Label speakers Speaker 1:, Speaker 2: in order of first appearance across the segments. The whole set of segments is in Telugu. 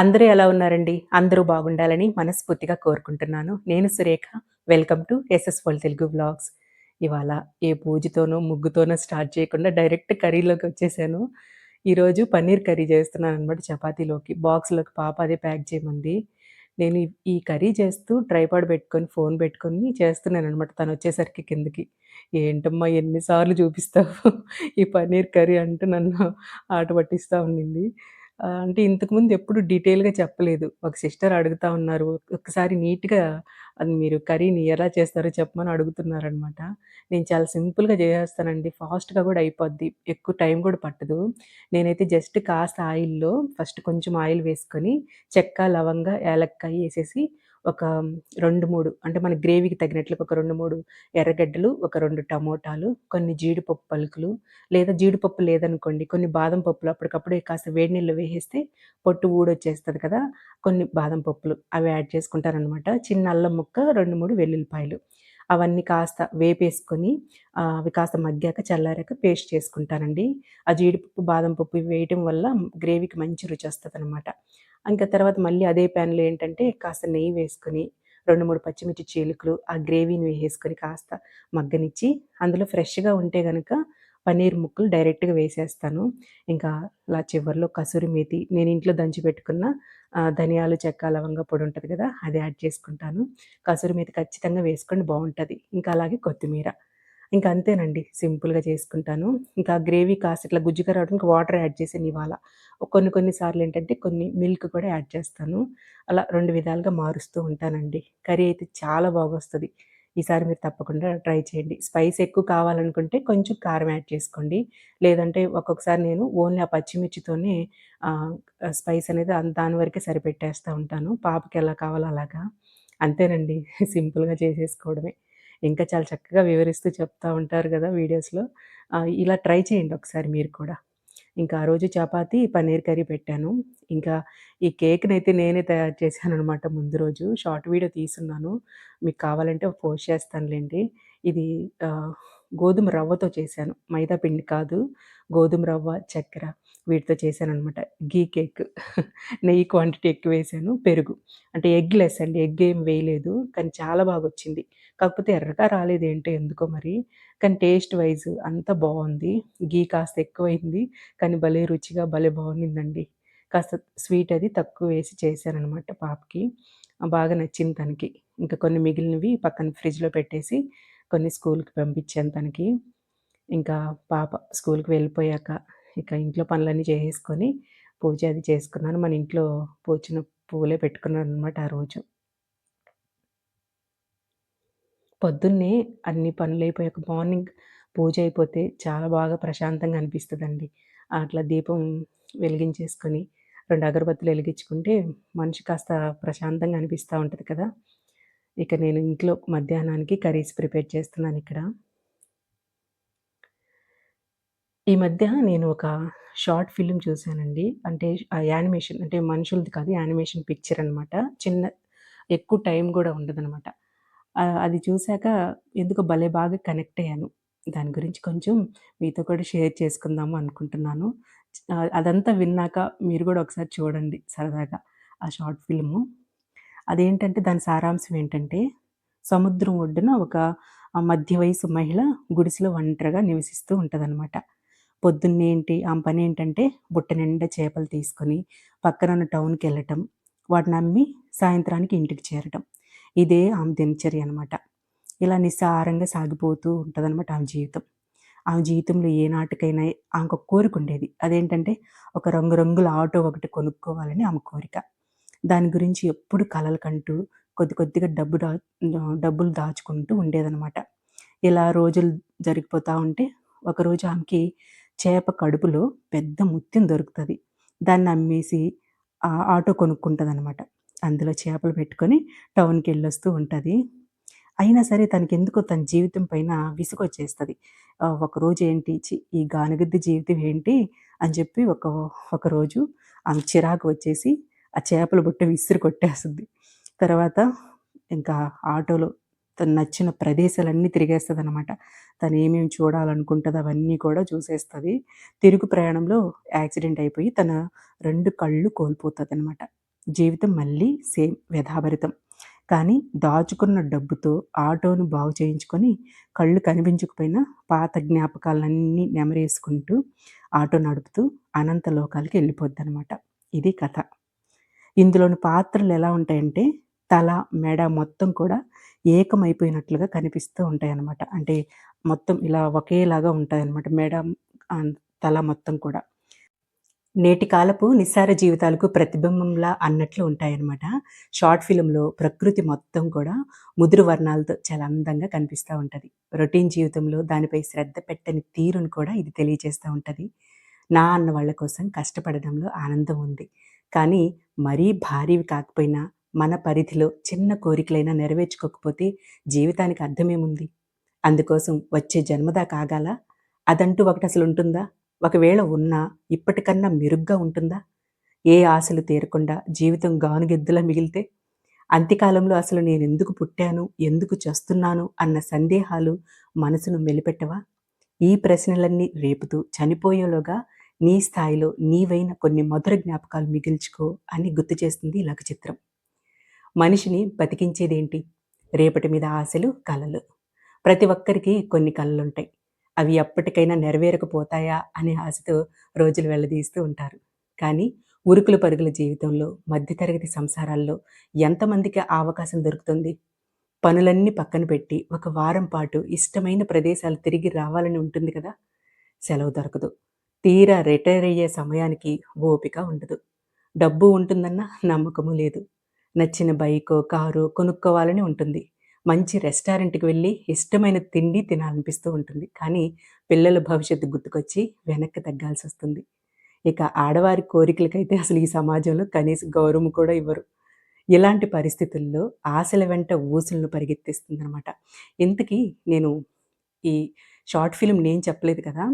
Speaker 1: అందరూ ఎలా ఉన్నారండి? అందరూ బాగుండాలని మనస్ఫూర్తిగా కోరుకుంటున్నాను. నేను Surekha. Welcome to S S world Telugu blogs ఇవాళ ఏ పూజతోనో, ముగ్గుతోనో స్టార్ట్ చేయకుండా డైరెక్ట్ కర్రీలోకి వచ్చేసాను ఈరోజు పన్నీర్ కర్రీ చేస్తున్నాను అనమాట చపాతీలోకి. బాక్స్‌లోకి పాప అదే ప్యాక్ చేయమంది. నేను ఈ కర్రీ చేస్తూ ట్రైపాడ్ పెట్టుకొని, ఫోన్ పెట్టుకొని చేస్తున్నానమాట తను వచ్చేసరికి కిందకి. ఏంటమ్మా ఎన్నిసార్లు చూపిస్తావు ఈ పన్నీర్ కర్రీ అంటూ నన్ను ఆట పట్టిస్తూ ఉండింది. ఆహ్, అంటే ఇంతకుముందు ఎప్పుడు డీటెయిల్‌గా చెప్పలేదు. ఒక సిస్టర్ అడుగుతా ఉన్నారు. ఒక్కసారి నీట్‌గా అది మీరు కర్రీని ఎలా చేస్తారో చెప్పమని అడుగుతున్నారనమాట. నేను చాలా సింపుల్‌గా చేసేస్తానండి. ఫాస్ట్‌గా కూడా అయిపోద్ది. ఎక్కువ టైం కూడా పట్టదు. నేనైతే జస్ట్ కాస్త ఆయిల్‌లో ఫస్ట్ కొంచెం ఆయిల్ వేసుకొని చెక్క, లవంగ, ఏలక్కాయ ఏసేసి ఒక 2, 3 అంటే మన గ్రేవీకి తగినట్లుగా ఒక 2, 3 ఎర్రగడ్డలు, ఒక రెండు టమోటాలు, కొన్ని జీడిపప్పు పలుకులు లేదా జీడిపప్పు లేదనుకోండి కొన్ని బాదం పప్పులు అప్పటికప్పుడు కాస్త వేడి నీళ్ళు వేసేస్తే పొట్టు ఊడొచ్చేస్తుంది కదా! కొన్ని బాదం పప్పులు అవి యాడ్ చేసుకుంటారనమాట చిన్న అల్లం ముక్క, 2, 3 వెల్లుల్లిపాయలు. అవన్నీ కాస్త వేపేసుకొని అవి కాస్త మగ్గాక చల్లారాక పేస్ట్ చేసుకుంటానండి. ఆ జీడిపప్పు, బాదం పప్పు వేయటం వల్ల గ్రేవీకి మంచి రుచి వస్తుంది అనమాట ఇంకా తర్వాత మళ్ళీ అదే ప్యాన్‌లో ఏంటంటే కాస్త నెయ్యి వేసుకొని 2, 3 పచ్చిమిర్చి చీలుకలు ఆ గ్రేవీని వేసుకొని కాస్త మగ్గనిచ్చి అందులో ఫ్రెష్‌గా ఉంటే కనుక పన్నీర్ ముక్కలు డైరెక్ట్‌గా వేసేస్తాను. ఇంకా అలా చివర్లో కసూరి మేతి నేను ఇంట్లో దంచి పెట్టుకున్న ధనియాలు, చెక్క, లవంగా పొడి ఉంటుంది కదా! అది యాడ్ చేసుకుంటాను. కసూరి మేతి ఖచ్చితంగా వేసుకోండి బాగుంటుంది ఇంకా అలాగే కొత్తిమీర. ఇంకా అంతేనండి. సింపుల్‌గా చేసుకుంటాను. ఇంకా గ్రేవీ కాస్త ఇట్లా గుజ్జుగా రావడానికి వాటర్ యాడ్ చేసాను ఇవాళ. కొన్ని కొన్ని సార్లేంటంటే కొన్ని మిల్క్ కూడా యాడ్ చేస్తాను. అలా రెండు విధాలుగా మారుస్తూ ఉంటానండి. కర్రీ అయితే చాలా బాగొస్తుంది ఈసారి మీరు తప్పకుండా ట్రై చేయండి. స్పైస్ ఎక్కువ కావాలనుకుంటే కొంచెం కారం యాడ్ చేసుకోండి. లేదంటే ఒక్కొక్కసారి నేను ఓన్లీ ఆ పచ్చిమిర్చితోనే స్పైస్ అనేది దాని వరకే సరిపెట్టేస్తూ ఉంటాను. పాపకి ఎలా కావాలో అలాగా. అంతేనండి. సింపుల్‌గా చేసేసుకోవడమే. ఇంకా చాలా చక్కగా వివరిస్తూ చెప్తా ఉంటారు కదా వీడియోస్‌లో. ఇలా ట్రై చేయండి ఒకసారి మీరు కూడా. ఇంకా ఆ రోజు చపాతి పన్నీర్ కర్రీ పెట్టాను. ఇంకా ఈ కేక్‌నైతే నేనే తయారు చేశాను అనమాట ముందు రోజు. షార్ట్ వీడియో తీసున్నాను. మీకు కావాలంటే పోస్ట్ చేస్తానులేండి ఇది గోధుమ రవ్వతో చేశాను. మైదా పిండి కాదు. గోధుమ రవ్వ, చక్కెర వీటితో చేశాను అనమాట ఘీ కేక్. నెయ్యి క్వాంటిటీ ఎక్కువ వేసాను పెరుగు. అంటే ఎగ్ లెస్ అండి. ఎగ్ ఏం వేయలేదు. కానీ చాలా బాగా వచ్చింది కాకపోతే ఎర్రగా రాలేదేంటో ఎందుకో మరి. కానీ టేస్ట్ వైజ్ అంతా బాగుంది ఘీ కాస్త ఎక్కువైంది. కానీ భలే రుచిగా భలే బావుండిందండి. కాస్త స్వీట్ అది తక్కువ వేసి చేశారనమాట పాపకి. బాగా నచ్చింది తనకి. ఇంకా కొన్ని మిగిలినవి పక్కన ఫ్రిడ్జ్‌లో పెట్టేసి కొన్ని స్కూల్‌కి పంపించాను తనకి. ఇంకా పాప స్కూల్‌కి వెళ్ళిపోయాక ఇక ఇంట్లో పనులన్నీ చేసేసుకొని పూజ అది చేసుకున్నాను. మన ఇంట్లో పూచిన పువ్వులే పెట్టుకున్నాననమాట ఆ రోజు. పొద్దున్నే అన్ని పనులైపోయాక మార్నింగ్ పూజ అయిపోతే చాలా బాగా ప్రశాంతంగా అనిపిస్తుందండి అట్లా దీపం వెలిగించేసుకొని రెండు అగరబత్తులు వెలిగించుకుంటే మనిషి కాస్త ప్రశాంతంగా అనిపిస్తూ ఉంటుంది కదా! ఇక నేను ఇంట్లో మధ్యాహ్నానికి కర్రీస్ ప్రిపేర్ చేస్తున్నాను ఇక్కడ ఈ మధ్య నేను ఒక షార్ట్ ఫిల్మ్ చూశానండి అంటే యానిమేషన్ అంటే మనుషులది కాదు యానిమేషన్ పిక్చర్ అనమాట. చిన్న ఎక్కువ టైం కూడా ఉండదనమాట. ఆహ్, అది చూసాక ఎందుకో భలే బాగా కనెక్ట్ అయ్యాను. దాని గురించి కొంచెం మీతో కూడా షేర్ చేసుకుందాము అనుకుంటున్నాను. ఆహ్, అదంతా విన్నాక మీరు గూడా ఒకసారి చూడండి సరదాగా ఆ షార్ట్ ఫిల్ము. అదేంటంటే దాని సారాంశం ఏంటంటే, సముద్రం ఒడ్డున ఒక ఆహ్, మధ్య వయసు మహిళ గుడిసెలో ఒంటరిగా నివసిస్తూ ఉంటదనమాట. పొద్దున్నేంటి ఆ ఆమె పనేంటంటే బుట్ట నిండా చేపలు తీసుకొని పక్కనున్న టౌన్‌కెళ్ళటం, వాటినమ్మి సాయంత్రానికి ఇంటికి చేరటం. ఇదే ఆమె దినచర్య అనమాట. ఇలా నిస్సారంగా సాగిపోతూ ఉంటుందన్నమాట ఆమె జీవితం. ఆమె జీవితంలో ఏ నాటకైనా ఆమె ఒక కోరిక ఉండేది అదేంటంటే ఒక రంగురంగుల ఆటో ఒకటి కొనుక్కోవాలని ఆమె కోరిక. దాని గురించి ఎప్పుడు కలలు కంటూ కొద్ది కొద్దిగా డబ్బు దా డబ్బులు దాచుకుంటూ ఉండేదనమాట. ఇలా రోజులు జరిగిపోతూ ఉంటే ఒకరోజు ఆమెకి చేప కడుపులో పెద్ద ముత్యం దొరుకుతుంది దాన్ని అమ్మేసి ఆ ఆటో అనమాట అందులో చేపలు పెట్టుకొని టౌన్కి వెళ్ళొస్తూ ఉంటుంది. అయినా సరే తనకెందుకో తన జీవితం పైన విసుగొచ్చేస్తుంది. ఒకరోజు ఏంటి ఈ గానుగద్ద జీవితం ఏంటి అని చెప్పి ఒక ఒకరోజు ఆమె చిరాకు వచ్చేసి ఆ చేపల బుట్ట విసిరి కొట్టేస్తుంది. తర్వాత ఇంకా ఆటోలో తను నచ్చిన ప్రదేశాలన్నీ తిరిగేస్తుంది అనమాట తను ఏమేమి చూడాలనుకుంటుంది అవన్నీ కూడా చూసేస్తుంది. తిరుగు ప్రయాణంలో యాక్సిడెంట్ అయిపోయి తన రెండు కళ్ళు కోల్పోతుంది అనమాట జీవితం మళ్ళీ సేమ్ వ్యధాభరితం. కానీ దాచుకున్న డబ్బుతో ఆటోను బాగు చేయించుకొని కళ్ళు కనిపించకపోయినా పాత జ్ఞాపకాలన్నీ నెమరేసుకుంటూ ఆటో నడుపుతూ అనంత లోకాలకి వెళ్ళిపోద్దనమాట. ఇది కథ. ఇందులోని పాత్రలు ఎలా ఉంటాయంటే తల, మెడ మొత్తం కూడా ఏకమైపోయినట్లుగా కనిపిస్తూ ఉంటాయన్నమాట. అంటే మొత్తం ఇలా ఒకేలాగా ఉంటాయన్నమాట. మెడ తల మొత్తం కూడా. నేటి కాలపు నిస్సార జీవితాలకు ప్రతిబింబంలా అన్నట్లు ఉంటాయన్నమాట. షార్ట్ ఫిలింలో ప్రకృతి మొత్తం కూడా ముదురు వర్ణాలతో చాలా అందంగా కనిపిస్తూ ఉంటుంది రొటీన్ జీవితంలో దానిపై శ్రద్ధ పెట్టని తీరును కూడా ఇది తెలియజేస్తూ ఉంటుంది నా అన్న వాళ్ళ కోసం కష్టపడడంలో ఆనందం ఉంది. కానీ మరీ భారీవి కాకపోయినా మన పరిధిలో చిన్న కోరికలైనా నెరవేర్చుకోకపోతే జీవితానికి అర్థమేముంది? అందుకోసం వచ్చే జన్మదా కాగాల అదంటూ ఒకటి అసలు ఉంటుందా? ఒకవేళ ఉన్నా ఇప్పటికన్నా మెరుగ్గా ఉంటుందా? ఏ ఆశలు తీరకుండా జీవితం గానుగెద్దులా మిగిలితే? అంత్యకాలంలో అసలు నేనెందుకు పుట్టాను? ఎందుకు చస్తున్నాను? అన్న సందేహాలు మనసును మెలిపెట్టవా? ఈ ప్రశ్నలన్నీ రేపుతూ చనిపోయేలోగా నీ స్థాయిలో నీవైన కొన్ని మధుర జ్ఞాపకాలు మిగిల్చుకో అని గుర్తు చేస్తుంది లఘు చిత్రం. మనిషిని బతికించేదేంటి? రేపటి మీద ఆశలు, కలలు. ప్రతి ఒక్కరికి కొన్ని కళలుంటాయి అవి ఎప్పటికైనా నెరవేరకపోతాయా అనే ఆశతో రోజులు వెళ్ళదీస్తూ ఉంటారు. కానీ ఉరుకుల పరుగుల జీవితంలో, మధ్యతరగతి సంసారాల్లో ఎంతమందికి ఆ అవకాశం దొరుకుతుంది? పనులన్నీ పక్కన పెట్టి ఒక వారం పాటు ఇష్టమైన ప్రదేశాలు తిరిగి రావాలని ఉంటుంది కదా! సెలవు దొరకదు. తీరా రిటైర్ అయ్యే సమయానికి ఓపిక ఉండదు. డబ్బు ఉంటుందన్న నమ్మకము లేదు. నచ్చిన బైకో, కారు కొనుక్కోవాలని ఉంటుంది. మంచి రెస్టారెంట్‌కి వెళ్ళి ఇష్టమైన తిండి తినాలనిపిస్తూ ఉంటుంది. కానీ పిల్లల భవిష్యత్తు గుర్తుకొచ్చి వెనక్కి తగ్గాల్సి వస్తుంది ఇక ఆడవారి కోరికలకైతే అసలు ఈ సమాజంలో కనీస గౌరవం కూడా ఇవ్వరు. ఇలాంటి పరిస్థితుల్లో ఆశల వెంట ఊసులను పరిగెత్తిస్తుందనమాట. ఇంతకీ నేను ఈ షార్ట్ ఫిల్మ్ నేను చెప్పలేదు కదా!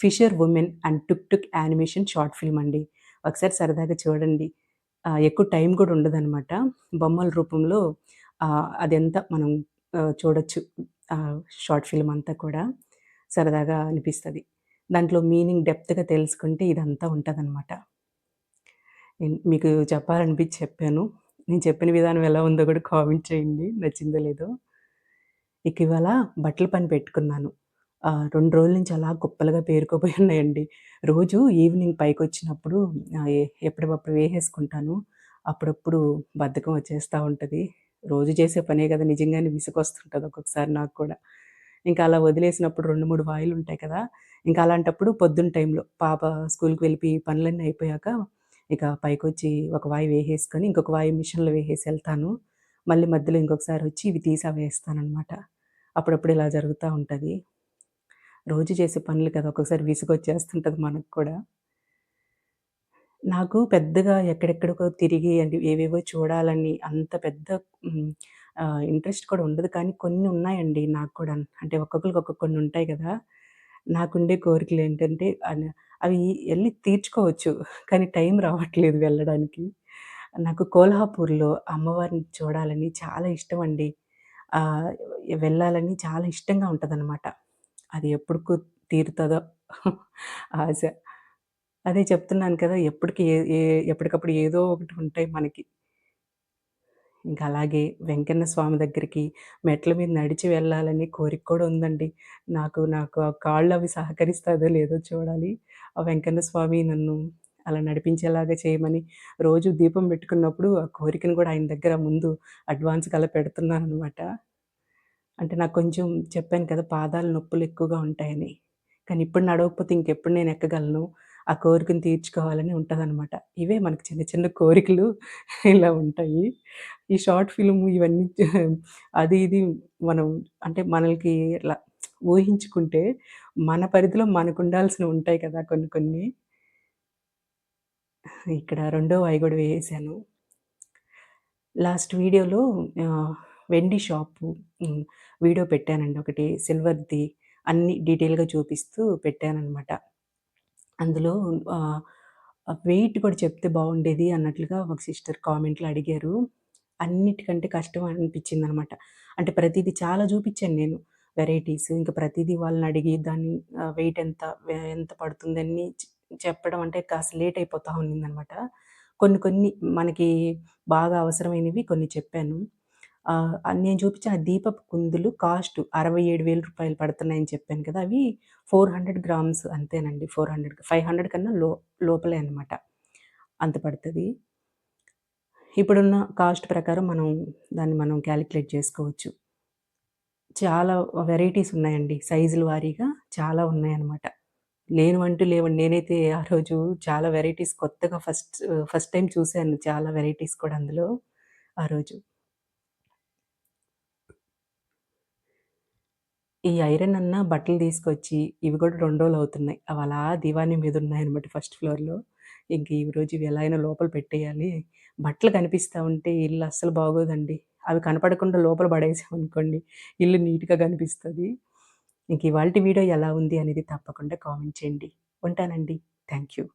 Speaker 1: 'Fisher women and tuk tuk' animation short film అండి. ఒకసారి సరదాగా చూడండి. ఎక్కువ టైం కూడా ఉండదనమాట. బొమ్మల రూపంలో అదంతా మనం చూడొచ్చు. షార్ట్ ఫిల్మ్ అంతా కూడా సరదాగా అనిపిస్తుంది దాంట్లో మీనింగ్ డెప్త్‌గా తెలుసుకుంటే ఇదంతా ఉంటదనమాట. మీకు చెప్పాలనిపించి చెప్పాను. నేను చెప్పిన విధానం ఎలా ఉందో కూడా కామెంట్ చేయండి. నచ్చిందో లేదో. ఇక ఇవాళ బట్టల పని పెట్టుకున్నాను. రెండు రోజుల నుంచి అలా కుప్పలుగా పేరుకోపోయి ఉన్నాయండి. రోజు ఈవినింగ్ పైకి వచ్చినప్పుడు ఎప్పటికప్పుడు వేసేసుకుంటాను. అప్పుడప్పుడు బద్ధకం వచ్చేస్తూ ఉంటుంది రోజు చేసే పనే కదా! నిజంగానే విసుగొస్తుంటది ఒక్కొక్కసారి నాకు కూడా. ఇంకా అలా వదిలేసినప్పుడు రెండు మూడు వాయులు ఉంటాయి కదా! ఇంకా అలాంటప్పుడు పొద్దున్న టైంలో పాప స్కూల్‌కి వెళ్ళి పనులన్నీ అయిపోయాక ఇక పైకొచ్చి ఒక వాయి వేసేసుకొని ఇంకొక వాయి మిషన్‌లో వేసేసి వెళ్తాను మళ్ళీ మధ్యలో ఇంకొకసారి వచ్చి ఇవి తీసి వేస్తానమాట అప్పుడప్పుడు ఇలా జరుగుతూ ఉంటుంది రోజు చేసే పనులు కదా! ఒక్కొక్కసారి విసుగొచ్చేస్తుంటుంది మనకు కూడా. నాకు పెద్దగా ఎక్కడెక్కడికో తిరిగి అంటే ఏవేవో చూడాలని అంత పెద్ద ఇంట్రెస్ట్ కూడా ఉండదు. కానీ కొన్ని ఉన్నాయండి నాకు కూడా. అంటే ఒక్కొక్కళ్ళకి ఒక్కొక్క కొన్ని ఉంటాయి కదా! నాకుండే కోరికలేంటంటే అన్ అవి ఎళ్ళి తీర్చుకోవచ్చు. కానీ టైం రావట్లేదు వెళ్ళడానికి. నాకు కోల్హాపూర్‌లో అమ్మవారిని చూడాలని చాలా ఇష్టమండి. వెళ్ళాలని చాలా ఇష్టంగా ఉంటదనమాట. అది ఎప్పుడుకు తీరుతదో ఆశ. అదే చెప్తున్నాను కదా! ఎప్పటికి ఏ ఏ ఎప్పటికప్పుడు ఏదో ఒకటి ఉంటాయి మనకి. ఇంకా అలాగే వెంకన్న స్వామి దగ్గరికి మెట్ల మీద నడిచి వెళ్ళాలని కోరిక కూడా ఉందండి. నాకు నాకు ఆ కాళ్ళు అవి సహకరిస్తుందో లేదో చూడాలి. ఆ వెంకన్న స్వామి నన్ను అలా నడిపించేలాగా చేయమని రోజు దీపం పెట్టుకున్నప్పుడు ఆ కోరికను కూడా ఆయన దగ్గర ముందు అడ్వాన్స్‌గా అలా పెడుతున్నాననమాట. అంటే నాకు కొంచెం చెప్పాను కదా! పాదాలు నొప్పులు ఎక్కువగా ఉంటాయని. కానీ ఇప్పుడు నడవకపోతే ఇంకెప్పుడు నేను ఎక్కగలను? ఆ కోరికను తీర్చుకోవాలని ఉంటుందన్నమాట ఇవే మనకి చిన్న చిన్న కోరికలు ఇలా ఉంటాయి. ఈ షార్ట్ ఫిల్మ్ ఇవన్నీ అది ఇది మనం అంటే మనకి ఇట్లా ఊహించుకుంటే మన పరిధిలో మనకు ఉండాల్సినవి ఉంటాయి కదా! కొన్ని కొన్ని. ఇక్కడ రెండో వాయి కూడా లాస్ట్ వీడియోలో వెండి షాపు వీడియో పెట్టానండి ఒకటి సిల్వర్‌ది అన్నీ డీటెయిల్‌గా చూపిస్తూ పెట్టానన్నమాట అందులో వెయిట్ కూడా చెప్తే బాగుండేది అన్నట్లుగా ఒక సిస్టర్ కామెంట్‌లో అడిగారు. అన్నిటికంటే కష్టం అనిపించింది అనమాట అంటే ప్రతిదీ చాలా చూపించాను నేను. వెరైటీస్ ఇంకా ప్రతిదీ వాళ్ళని అడిగి దాన్ని వెయిట్ ఎంత ఎంత పడుతుందని చెప్పడం అంటే కాస్త లేట్ అయిపోతూ ఉండిందనమాట. కొన్ని కొన్ని మనకి బాగా అవసరమైనవి కొన్ని చెప్పాను. నేను చూపించిన ఆ దీపపు కుందులు కాస్ట్ అరవై ఏడు వేల రూపాయలు పడుతున్నాయని చెప్పాను కదా! అవి 400 గ్రామ్స్ అంతేనండి. 400 500 కన్నా లో లోపలే అనమాట. అంత పడుతుంది ఇప్పుడున్న కాస్ట్ ప్రకారం మనం దాన్ని మనం క్యాలిక్యులేట్ చేసుకోవచ్చు. చాలా వెరైటీస్ ఉన్నాయండి. సైజుల వారీగా చాలా ఉన్నాయన్నమాట. లేనివంటూ లేవండి. నేనైతే ఆ రోజు చాలా వెరైటీస్ కొత్తగా ఫస్ట్ ఫస్ట్ టైం చూశాను చాలా వెరైటీస్ కూడా అందులో ఆ రోజు. ఈ ఐరన్ అన్న బట్టలు తీసుకొచ్చి ఇవి కూడా 2 రోజులవుతున్నాయి. అవి అలా దివానీ మీద ఉన్నాయన్నమాట ఫస్ట్ ఫ్లోర్‌లో. ఇంక రోజు ఇవి ఎలా అయినా లోపల పెట్టేయాలి. బట్టలు కనిపిస్తా ఉంటే ఇల్లు అస్సలు బాగోదండి. అవి కనపడకుండా లోపల పడేసామనుకోండి ఇల్లు నీట్‌గా కనిపిస్తది. ఇంక ఇవాల్టి వీడియో ఎలా ఉంది అనేది తప్పకుండా కామెంట్ చేయండి. ఉంటానండి. Thank you.